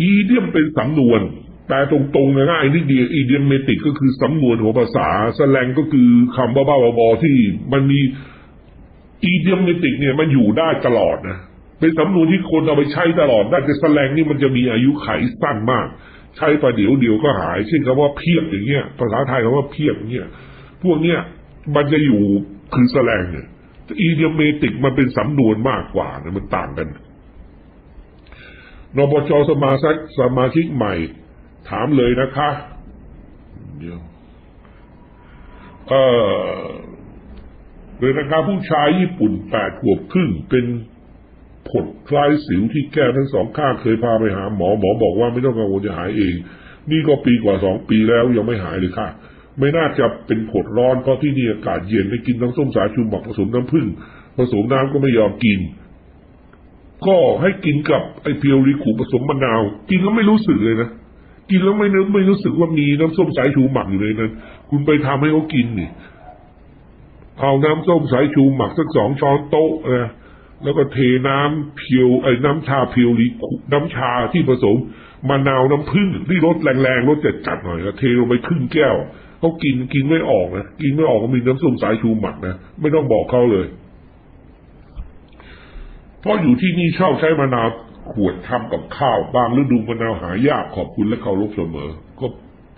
อีเดียมเป็นสำนวนแต่ตรงๆง่ายนิดเดียวอีเดียมเมติกก็คือสำนวนของภาษาแสแลงก็คือคำบ้าๆบอๆที่มันมีอีเดียมเมติกเนี่ยมันอยู่ได้ตลอดนะเป็นสำนวนที่คนเอาไปใช้ตลอดได้แต่แสแลงนี่มันจะมีอายุไขสั้นมาก ใช้ประเดี๋ยวเดียวก็หาย เช่นคำว่าเพียบอย่างเงี้ย ภาษาไทยคำว่าเพียบอย่างเงี้ยพวกเนี้ยมันจะอยู่คือแสแลงเนี่ยอีเดียมเมติกมันเป็นสำนวนมากกว่านะมันต่างกัน นบจสมาชิกสมาชิกใหม่ ถามเลยนะคะเดี๋ยวเออเลยนะคะผู้ชายญี่ปุ่นแปดขวบครึ่งเป็นผดคล้ายสิวที่แก้ทั้งสองข้างเคยพาไปหาหมอหมอบอกว่าไม่ต้องกังวลจะหายเอง นี่ก็ปีกว่าสองปีแล้วยังไม่หายเลยค่ะ ไม่น่าจะเป็นผดร้อนเพราะที่นี่อากาศเย็นไปกินน้ำส้มสายชูหมักผสมน้ำผึ้งผสมน้ำก็ไม่ยอมกิน ก็ให้กินกับไอเพียวริคุผสมมะนาว กินแล้วไม่รู้สึกเลยนะกินแล้วไม่นึกไม่รู้สึกว่ามีน้ำส้มสายชูหมักอยู่ในนั้นคุณไปทำให้เขากินนี่เอาน้ำส้มสายชูหมักสักสองช้อนโต๊ะนะแล้วก็เทน้ำเพียวไอ้น้ำชาเพียวริคุน้ำชาที่ผสมมะนาวน้ำผึ้งที่รสแรงๆรสจัดๆหน่อยแล้วเทลงไปครึ่งแก้วเขากินกินไม่ออกนะกินไม่ออกก็มีน้ำส้มสายชูหมักนะไม่ต้องบอกเขาเลย เพราะอยู่ที่นี่ชอบใช้มะนาวขวดทำกับข้าวบางฤดูมะนาวหายากขอบคุณและเคารพเสมอ ก็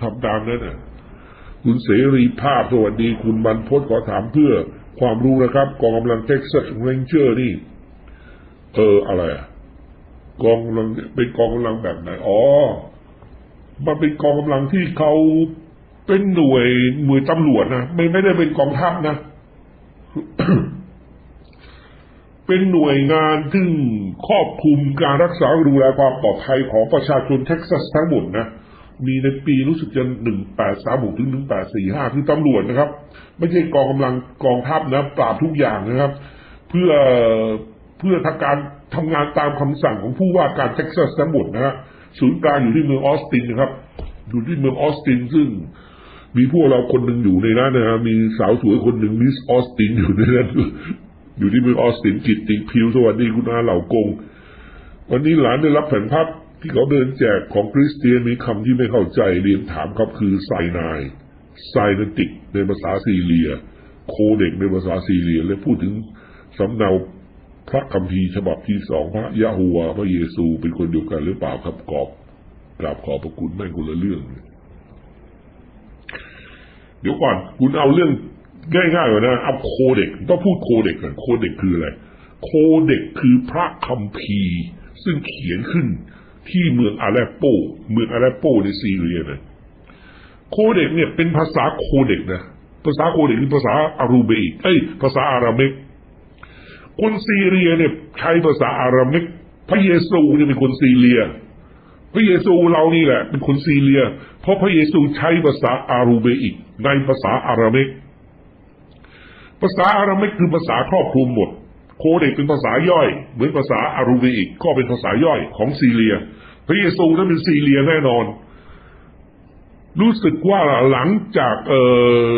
ทำตามนั้นน่ะ คุณเสรีภาพสวัสดีคุณบรรพศขอถามเพื่อความรู้นะครับ กองกำลังเท็กซัสเรนเจอร์นี่ เอออะไรกองกำลังเป็นกองกำลังแบบไหนอ๋อมันเป็นกองกำลังที่เขาเป็นหน่วยหน่วยตำรวจนะไม่ไม่ได้เป็นกองทัพนะ เป็นหน่วยงานที่ครอบคลุมการรักษาดูแลความปลอดภัยของประชาชนเท็กซัสทั้งหมดนะ มีในปีรู้สึกจะหนึ่งแปดสามหกถึงหนึ่งแปดสี่ห้าคือตำรวจนะครับ ไม่ใช่กองกำลังกองทัพนะ ปราบทุกอย่างนะครับ เพื่อเพื่อทำการทำงานตามคำสั่งของผู้ว่าการเท็กซัสทั้งหมดนะฮะศูนย์กลางอยู่ที่เมืองออสตินนะครับ อยู่ที่เมืองออสตินซึ่งมีพวกเราคนหนึ่งอยู่ในนั้นนะฮะมีสาวสวยคนหนึ่งมิสออสตินอยู่ในนั้น อยู่ที่เมืองออสตินกิตติพิวสวัสดีคุณอาเหล่ากง วันนี้หลานได้รับแผ่นพับที่เขาเดินแจกของคริสเตียนมีคำที่ไม่เข้าใจเรียนถามครับคือไซนายไซนติกในภาษาซีเรีย โคเด็กในภาษาซีเรีย และพูดถึงสำเนาพระคัมภีร์ฉบับที่สองพระยะโฮวาพระเยซูเป็นคนเดียวกันหรือเปล่าครับกอบกราบขอพระคุณแม่งคนละเรื่อง เดี๋ยวก่อนคุณเอาเรื่อง ง่ายๆก่อนนะเอาโคเด็กต้องพูดโคเด็กก่อนโคเด็กคืออะไร โคเด็กคือพระคัมภีร์ ซึ่งเขียนขึ้นที่เมืองอาเลปโป เมืองอาเลปโปในซีเรียนะโคเด็กเนี่ยเป็นภาษาโคเด็กนะภาษาโคเด็กคือภาษาอารูเบิกเอ้ยภาษาอารามิกคนซีเรียเนี่ยใช้ภาษาอารามิก พระเยซูเนี่ยเป็นคนซีเรีย พระเยซูเรานี่แหละ เป็นคนซีเรีย เพราะพระเยซูใช้ภาษาอารูเบอิกในภาษาอารามิก ภาษาอารามิกคือภาษาครอบคลุมหมด โคเดกเป็นภาษาย่อย เหมือนภาษาอารูเบอิกก็เป็นภาษาย่อยของซีเรีย พระเยซูนั้นเป็นซีเรียแน่นอน รู้สึกว่าหลังจากเอ่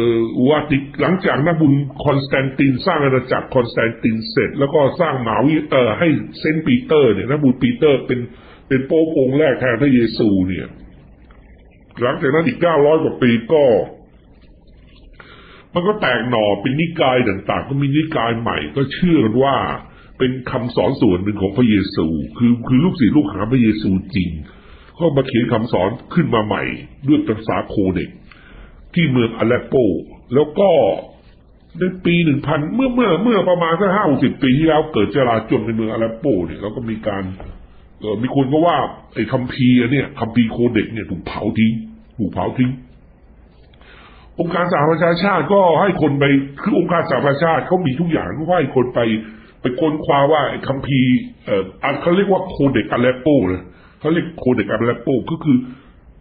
อวาติกหลังจากนักบุญคอนสแตนตินสร้างอาณาจักรคอนสแตนตินเสร็จ แล้วก็สร้างหมาวิเอ่อให้เซนต์ปีเตอร์เนี่ยนักบุญปีเตอร์เป็นเป็นโป๊ปองค์แรกแทนพระเยซูเนี่ย หลังจากนั้นอีกเก้าร้อยกว่าปีก็ มันก็แตกหน่อเป็นนิกายต่าง ๆ ก็มีนิกายใหม่ ก็เชื่อกันว่าเป็นคำสอนส่วนหนึ่งของพระเยซู คือคือลูกศิษย์ลูกหาพระเยซูจริง ก็มาเขียนคำสอนขึ้นมาใหม่ด้วยภาษาโคเด็ก ที่เมืองอาเลปโป แล้วก็ในปีหนึ่งพันเมื่อเมื่อเมื่อประมาณสักห้าสิบปีที่แล้วเกิดจลาจลในเมืองอาเลปโปเนี่ยแล้วก็มีการเออมีคนก็ว่าไอ้คัมภีร์เนี่ยคัมภีร์โคเด็กเนี่ยถูกเผาทิ้งถูกเผาทิ้ง องค์การสหประชาชาติก็ให้คนไปคือองค์การสหประชาชาติเขามีทุกอย่างก็ให้คนไปไปค้นคว้าว่าคัมภีร์เอ่ออะเขาเรียกว่าโคเด็กอาเลปโปเลยเขาเรียกโคเด็กอาเลปโปก็คือ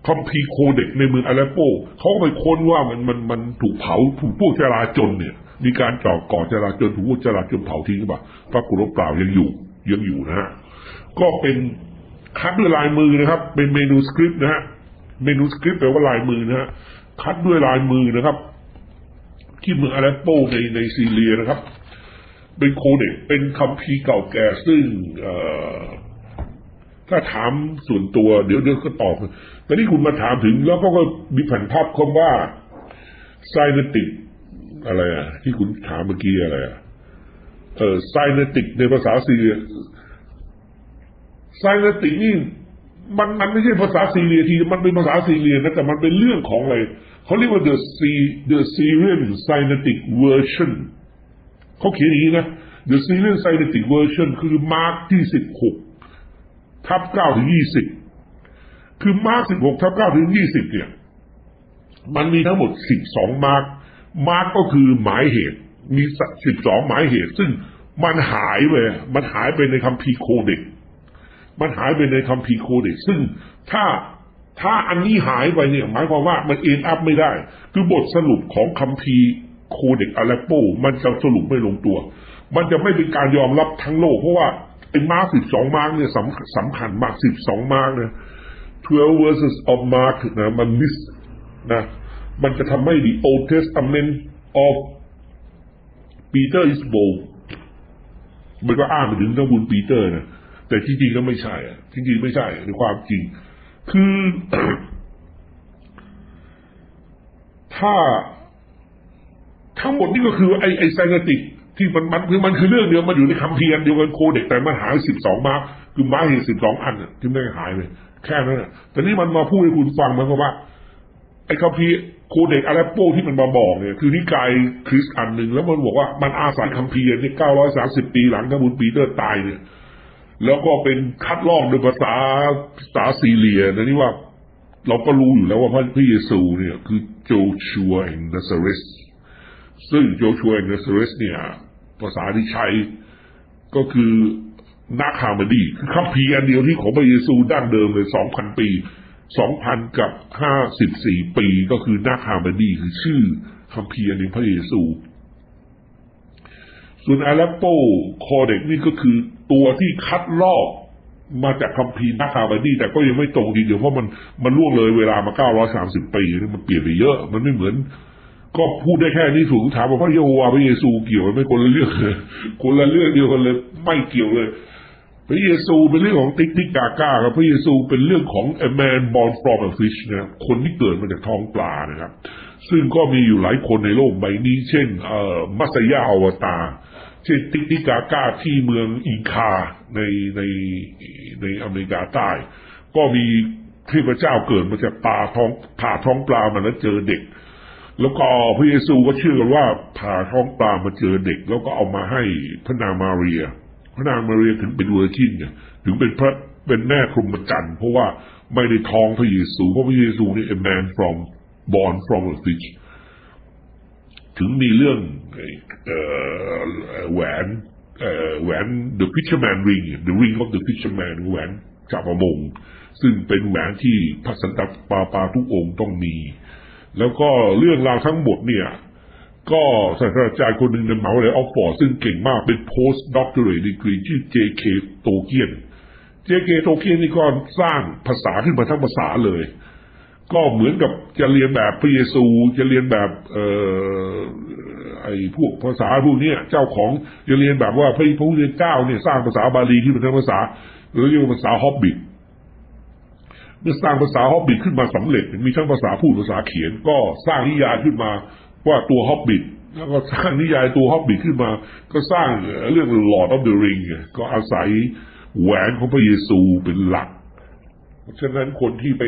คัมภีร์โคเด็กในเมืองอาเลปโปเขาก็ไปค้นว่ามันมันมันถูกเผาถูกพวกจราจนเนี่ย มีการจ่อก่อจราจนถูกพวกจราจนเผาทิ้งหรือเปล่าปรากฏว่เปล่ายังอยู่ยังอยู่นะฮะก็เป็นคัดด้วยลายมือนะครับ เป็นเมนูสคริปต์นะฮะเมนูสคริปต์แปลว่าลายมือนะฮะ คัดด้วยลายมือนะครับ ที่เมืองอาเลปโปในในซีเรียนะครับ เป็นโคเด็กเป็นคัมภีร์เก่าแก่ซึ่งถ้าถามส่วนตัวเดี๋ยวเดี๋ยวก็ตอบแต่นี่คุณมาถามถึง แล้วก็ก็มีแผ่นภาพคำว่าไซเนติกอะไรอะ ที่คุณถามเมื่อกี้อะไรอะเออไซเนติกในภาษาซีเรียไซเนติกนี่ มันมันไม่ใช่ภาษาซีเรียทีมันเป็นภาษาซีเรียนะแต่มันเป็นเรื่องของอะไรเขาเรียกว่า the C the Syrian Sinaitic version เขาเขียนอย่างนี้นะ the Syrian Sinaitic version คือมาร์กที่สิบหกทับเก้าถึงยี่สิบคือมาร์กสิบหกทับเก้าถึงยี่สิบเนี่ยมันมีทั้งหมดสิบสองมาร์กมาร์กก็คือหมายเหตุ มีสิบสองหมายเหตุ ซึ่งมันหายไปมันหายไปในคัมภีโคเด็ก มันหายไปในคัมภีร์โคเด็กซึ่งถ้าถ้าอันนี้หายไปเนี่ย หมายความว่ามันเอ็นอัพไม่ได้ คือบทสรุปของคัมภีร์โคเด็กอเลปโป มันจะสรุปไม่ลงตัว มันจะไม่เป็นการยอมรับทั้งโลก เพราะว่าไอ้มาร์กสิบสองมาร์กเนี่ยสำสำคัญมากสิบสองมาร์กเนี่ย twelve verses of Mark นะมันมิสนะมันจะทำให้ the Old Testament of Peter is bold มันก็อ้างไปถึงเจ้าบุญปีเตอร์นะ แต่จริงๆก็ไม่ใช่อะจริงๆไม่ใช่ในความจริง คือถ้าทั้งหมดนี่ก็คือไอ้ไอ้ไซนติกที่มันมันคือมันคือเรื่องเดียวมันอยู่ในคำเพียนเดียวกันโคเด็กแต่มันหายสิบสองมาคือมาเหตุสิบสองอันที่ไม่หายเลยแค่นั้นแต่นี่มันมาพูดให้คุณฟังมันก็ว่า ไอ้คัมภีร์โคเด็กอาราโปที่มันมาบอกเนี่ยคือนิกายคริสต์อันหนึ่งแล้วมันบอกว่ามันอาศัยคัมภีร์นี่เก้าร้อยสามสิบปีหลังท่านบุญปีเตอร์ตายเนี่ย แล้วก็เป็นคัดลอกโดยภาษาภาษาซีเรียนะนี่ว่า เราก็รู้อยู่แล้วว่าพระพระเยซูเนี่ยคือโจชัวแห่งนาซาเรสซึ่งโจชัวแห่งนาซาเรสเนี่ยภาษาที่ใช้ก็คือนาคามดีคือคัมภีร์อันเดียวที่ของพระเยซูดั้งเดิมเลยสองพันปีสองพันกับห้าสิบสี่ปีก็คือนาคามดีคือชื่อคัมภีร์อันหนึ่งพระเยซู ส่วนอาเลปโปคอเด็กนี่ก็คือ ตัวที่คัดลอกมาจากคัมภีร์นาคามาดีแต่ก็ยังไม่ตรงทีเดียวเพราะมันมันล่วงเลยเวลามาเก้าร้อยสามสิบปีนี่มันเปลี่ยนไปเยอะ มันไม่เหมือน ก็พูดได้แค่นี้ถูกถามว่าพระเยโฮวาห์พระเยซูเกี่ยวไหม่คนละเรื่องเลยคนละเรื่องเดียวกันเลยไม่เกี่ยวเลย พระเยซูเป็นเรื่องของติ๊กติ๊กกาก้าครับพระเยซูเป็นเรื่องของ a man born from a fish นะคนที่เกิดมาจากท้องปลานะครับ ซึ่งก็มีอยู่หลายคนในโลกใบนี้ เช่น เอ่อมัสยาอวตาร ช่นติ๊กติกาก้าที่เมืองอินคาในในในอเมริกาใต้ ก็มีเทพเจ้าเกิดมาจากปลาท้องผ่าท้องปลามาแล้วเจอเด็ก แล้วก็พระเยซูก็เชื่อกันว่าผ่าท้องปลามาเจอเด็ก แล้วก็เอามาให้พระนางมาเรีย พระนางมาเรียถึงเป็นเวอร์จินเนี่ยถึงเป็นพระเป็นแม่ครุมจันทร์เพราะว่าไม่ได้ท้องพระเยซูเพราะพระเยซูนี่ a man from born from a fish ถึงมีเรื่องแหวนแหวน the fisherman ring the ring of the fisherman แหวนชาวประมง ซึ่งเป็นแหวนที่พระสันตะปาปาทุกองค์ต้องมี แล้วก็เรื่องราวทั้งหมดเนี่ย ก็ศาสตราจารย์คนหนึ่งในมหาวิทยาลัยออกฟอร์ดซึ่งเก่งมากเป็น post doctorate degree ชื่อ J.K. โตเกียน J.K. โตเกียนนี่ก็สร้างภาษาขึ้นมาทั้งภาษาเลย ก็เหมือนกับจะเรียนแบบพระเยซูจะเรียนแบบเอ่อไอ้พวกภาษาพวกเนี้ยเจ้าของจะเรียนแบบว่าพระพุทธเจ้าเนี่ยสร้างภาษาบาลีขึ้นมาทั้งภาษาหรือเรียกว่าภาษาฮอบบิทเมื่อสร้างภาษาฮอบบิทขึ้นมาสำเร็จมีทั้งภาษาพูดภาษาเขียน ก็สร้างนิยายขึ้นมาว่าตัวฮอบบิทแล้วก็สร้างนิยายตัวฮอบบิทขึ้นมา ก็สร้างเรื่อง Lord of the Ring ก็อาศัยแหวนของพระเยซูเป็นหลัก เพราะฉะนั้นคนที่ไป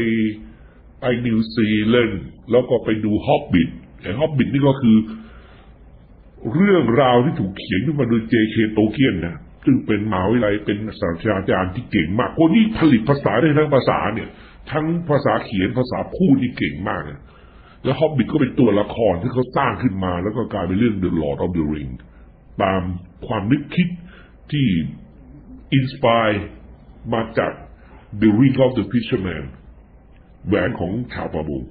ไปนิวซีแลนด์แล้วก็ไปดูฮอบบิทไอ้ฮอบบิทนี่ก็คือ เรื่องราวที่ถูกเขียนขึ้นมาโดยเจเคโตเกียนนะซึ่งเป็นมหาวิทยาลัยเป็นศาสตราจารย์ที่เก่งมากคนที่ผลิตภาษาได้ทั้งภาษาเนี่ย ทั้งภาษาเขียนภาษาพูดที่เก่งมากนะแล้วฮอบบิทก็เป็นตัวละครที่เขาสร้างขึ้นมา แล้วก็กลายเป็นเรื่อง The Lord of the Ring ตามความนึกคิดที่อินสปายมาจาก The Ring of the Fisherman แหวนของชาวประมง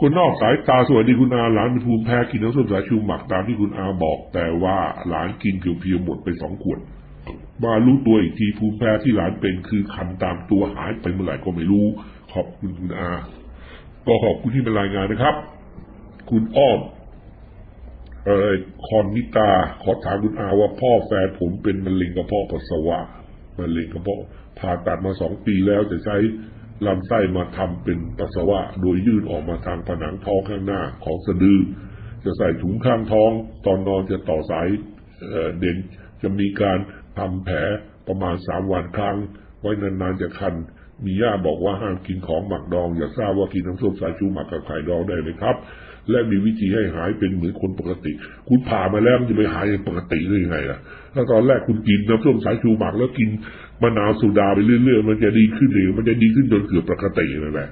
คนนอกสายตาสวัสดีคุณอาหลานเป็นภูมิแพ้กินน้ำส้มสายชูหมักตามที่คุณอาบอก แต่ว่าหลานกินเพียวๆหมดไปสองขวดมารู้ตัวอีกทีภูมิแพ้ที่หลานเป็นคือคันตามตัวหายไปเมื่อไหร่ก็ไม่รู้ ขอบคุณคุณอา ก็ขอบคุณที่มารายงานนะครับ คุณอ้อมเอ่อคอนนิตา ขอถามคุณอาว่าพ่อแฟนผมเป็นมะเร็งกระเพาะปัสสาวะมะเร็งกระเพาะผ่าตัดมาสองปีแล้วจะใช้ ลำไส้มาทำเป็นปัสสาวะ โดยยื่นออกมาทางผนังท้องข้างหน้าของสะดือ จะใส่ถุงข้างท้อง ตอนนอนจะต่อสายเเด่นจะมีการทำแผลประมาณสามวันครั้ง ไว้นานๆจะคัน มีย่าบอกว่าห้ามกินของหมักดอง อยากทราบว่ากินน้ำส้มสายชูหมักกับไข่ดองได้ไหมครับ และมีวิธีให้หายเป็นเหมือนคนปกติ คุณผ่ามาแล้วมันจะไปหายเป็นปกติได้ยังไงล่ะถ้าตอนแรกคุณกินน้ำส้มสายชูหมักแล้วกินมะนาวสุดาไปเรื่อยๆมันจะดีขึ้นหรือมันจะดีขึ้นจนเกือบปกตินั่นแหละ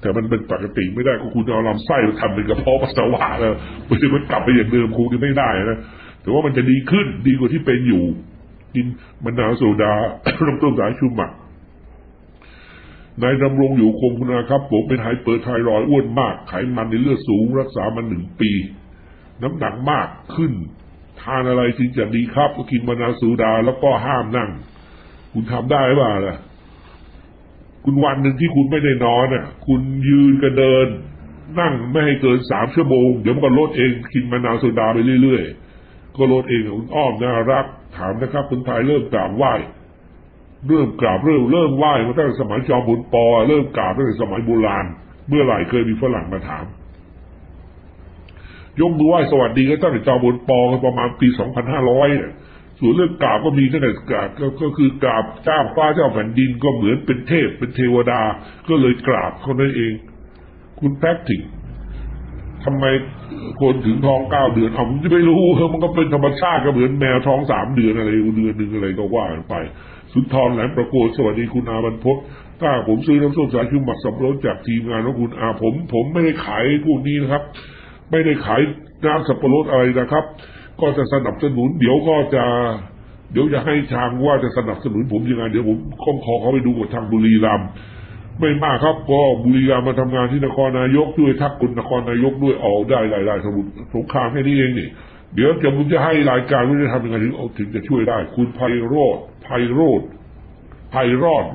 แต่มันเป็นปกติไม่ได้ก็คุณเอาลำไส้มาทำเป็นกระเพาะปัสสาวะแล้วมันจะมันกลับไปอย่างเดิมคงจะไม่ได้นะแต่ว่ามันจะดีขึ้นดีกว่าที่เป็นอยู่กินมะนาวโซดาน้ำส้มสายชูหมัก นายดำรงอยู่คงคุณอาครับ ผมเป็นไฮเปอร์ไทรอยด์อ้วนมาก ไขมันในเลือดสูงรักษามาหนึ่งปี น้ำหนักมากขึ้น ทานอะไรจึงจะดีครับ ก็กินมะนาวโซดาแล้วก็ห้ามนั่ง คุณทำได้หรือเปล่าล่ะ คุณวันหนึ่งที่คุณไม่ได้นอนอะ คุณยืนกันเดิน นั่งไม่ให้เกินสามชั่วโมง เดี๋ยวมันก็ลดเองกินมะนาวโซดาไปเรื่อยๆก็ลดเองคุณอ้อมน่ารัก ถามนะครับคุณไทยเริ่มกราบไหว้ เริ่มกราบเริ่มเริ่มไหว้มาตั้งแต่สมัยจอมพลปอ เริ่มกราบตั้งแต่สมัยโบราณ เมื่อไหร่เคยมีฝรั่งมาถาม ยกมือไหว้สวัสดีก็ตั้งแต่จอมพลปอประมาณปี 2500เนี่ยส่วนเรื่องกราบก็มีตั้งแต่กราบก็คือกราบเจ้าฟ้าเจ้าแผ่นดินก็เหมือนเป็นเทพเป็นเทวดา ก็เลยกราบเขานั่นเอง คุณแพ็กติก ทำไมคนถึงท้องเก้าเดือนเอาผมจะไม่รู้มันก็เป็นธรรมชาติก็เหมือนแมวท้องสามเดือนอะไรเดือนหนึ่งอะไรก็ว่าไป สุนทรแหลมประโคนสวัสดีคุณอาบรรพตถ้าผมซื้อน้ำส้มสายชูหมักสับปะรดจากทีมงานของคุณอาผม ผมไม่ได้ขายพวกนี้นะครับ ไม่ได้ขายน้ำสับปะรดอะไรนะครับ ก็จะสนับสนุน เดี๋ยวก็จะ เดี๋ยวจะให้ทางว่าจะสนับสนุนผมยังไงเดี๋ยวผมข้องขอเขาไปดูกับทางบุรีรัมย์ ไม่มากครับก็บุรีรัมย์มาทำงานที่นครนายกด้วยทักคุณนครนายกด้วยเอาได้รายได้สมุทรสงครามแค่นี้เองนี่เดี๋ยวจะผมจะให้รายการว่าจะทำยังไงถึงเอาถึงจะช่วยได้ คุณไพโรธไพโรธไพรอด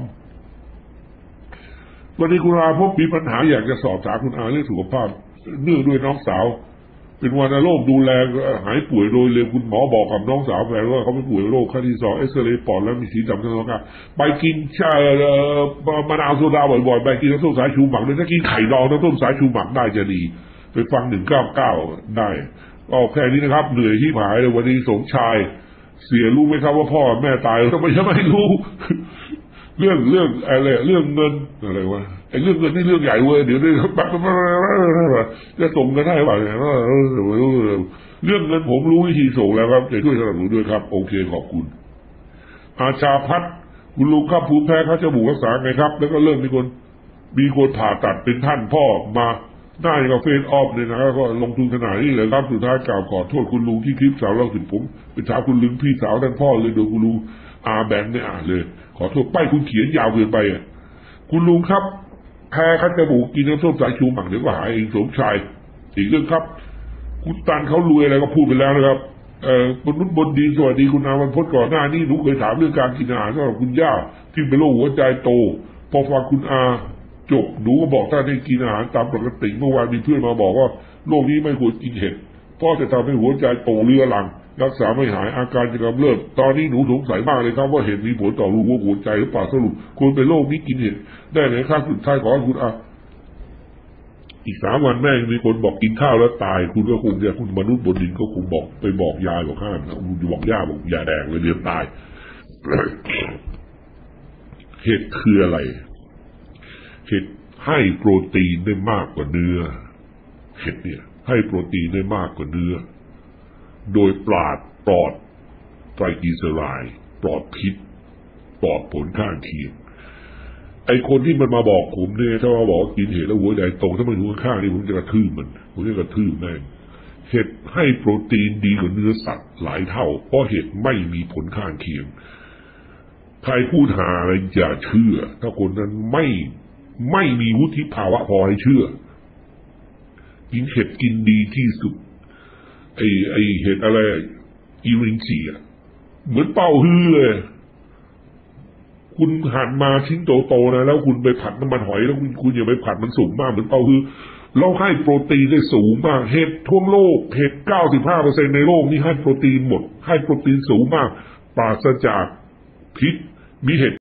วันนี้คุณอาพบมีปัญหาอยากจะสอบถามคุณอาเรื่องสุขภาพเนื่องด้วยน้องสาว เป็นวันโรคดูแลหายป่วยโดยเร็วคุณหมอบอกกับน้องสาวแฟนว่าเขาเป็นป่วยโรคขั้นที่สองเอ็กซเรย์ปอดแล้วมีสีดำทั้งสองข้างไปกินชาเอ่อมะนาวโซดาบ่อยๆไปกินน้ำส้มสายชูหมักเลยถ้ากินไข่ดองน้ำส้มสายชูหมักได้จะดี ไปฟังหนึ่งเก้าเก้าได้ก็แค่นี้นะครับ เหนื่อยที่หายเลยวันนี้สมชาย เสียรู้ไหมครับว่าพ่อแม่ตายทำไมจะไม่รู้ เรื่องเรื่องอะไรเรื่องเงินอะไรวะ ไอ้เรื่องเงินนี่เรื่องใหญ่เว้ยเดี๋ยวนี้จะส่งกันได้ป่ะเนี่ยเรื่องเงินผมรู้วิธีส่งแล้วครับจะช่วยสนับสนุนด้วยครับ โอเคขอบคุณ อาชาพัฒคุณลุงครับภูมิแพ้เขาจะบุกรักษาไงครับ แล้วก็เริ่มมีคนมีคนผ่าตัดเป็นท่านพ่อมาหน้าอย่างเฟซออฟเลยนะครับก็ลงทุนขนาดนี้เลยครับสุดท้ายกล่าวขอโทษคุณลุงที่คลิปสาวเราถึงผม เป็นสาวคุณลุงพี่สาวท่านพ่อเลยโดยคุณลุงอาแบงค์ไม่อ่านเลย ขอโทษป้ายคุณเขียนยาวเกินไปอะคุณลุงครับ แพ้คัดจมูกกินน้ำส้มสายชูหมักเดี๋ยวก็หายเองสมชายอีกเรื่องครับ คุณตันเขารวยอะไรก็พูดไปแล้วนะครับเอ่อบนนุษย์บนดีสวัสดีคุณอาวันพจน์ก่อนหน้านี้หนูเคยถามเรื่องการกินอาหารสำหรับคุณย่าที่เป็นโรคหัวใจโต พอฟังคุณอาจบหนูก็บอกถ้านได้กินอาหารตามปกติเมื่อวานมีเพื่อนมาบอกว่าโรคนี้ไม่ควรกินเห็ดเพราะจะทำให้หัวใจโตเรื้อรัง รักษาไม่หายอาการจะกำเริบตอนนี้หนูสงสัยมากเลยครับว่าเห็ดมีผลต่อรูหัวใจหรือเปล่าสรุปควรเป็นโรคนี้กินเห็ดได้ไหมครับสุดท้ายขอให้คุณอาอีกสามวันแม่งมีคนบอกกินข้าวแล้วตาย คุณก็คงจะคุณมนุษย์บนดินก็คงบอกไปบอกยายบอกห้ามนะคุณบอกย่าบอกยาแดงเลยเดี๋ยวตายเห็ดคืออะไร เห็ดให้โปรตีนได้มากกว่าเนื้อ เห็ดเนี่ย ให้โปรตีนได้มากกว่าเนื้อ โดยปราดปลอดไตรกีเซอไรด์ปลอดพิษปลอดผลข้างเคียงไอคนที่มันมาบอกผมเนี่ยถ้ามาบอกกินเห็ดแล้วหัวใจโตถ้ามันอยู่ข้างนี่ผมจะกระทืบมันผมจะกระทืบแม่งเห็ดให้โปรตีนดีกว่าเนื้อสัตว์หลายเท่า เพราะเห็ดไม่มีผลข้างเคียง ใครพูดหาอะไรอย่าเชื่อ ถ้าคนนั้นไม่ไม่มีวุฒิภาวะพอให้เชื่อ กินเห็ดกินดีที่สุด ไอ้ไอ้เห็ดอะไรอีรินจีอะเหมือนเป้าฮือเลย คุณหั่นมาชิ้นโตๆนะ แล้วคุณไปผัดน้ำมันหอยแล้วคุณคุณอย่าไปผัดมันสูงมากเหมือนเต้าหู้เราให้โปรตีนได้สูงมาก เห็ดทั่วโลก เห็ดเก้าสิบห้าเปอร์เซ็นในโลกนี่ให้โปรตีนหมด ให้โปรตีนสูงมาก ปราศจากพิษ มีเหตุ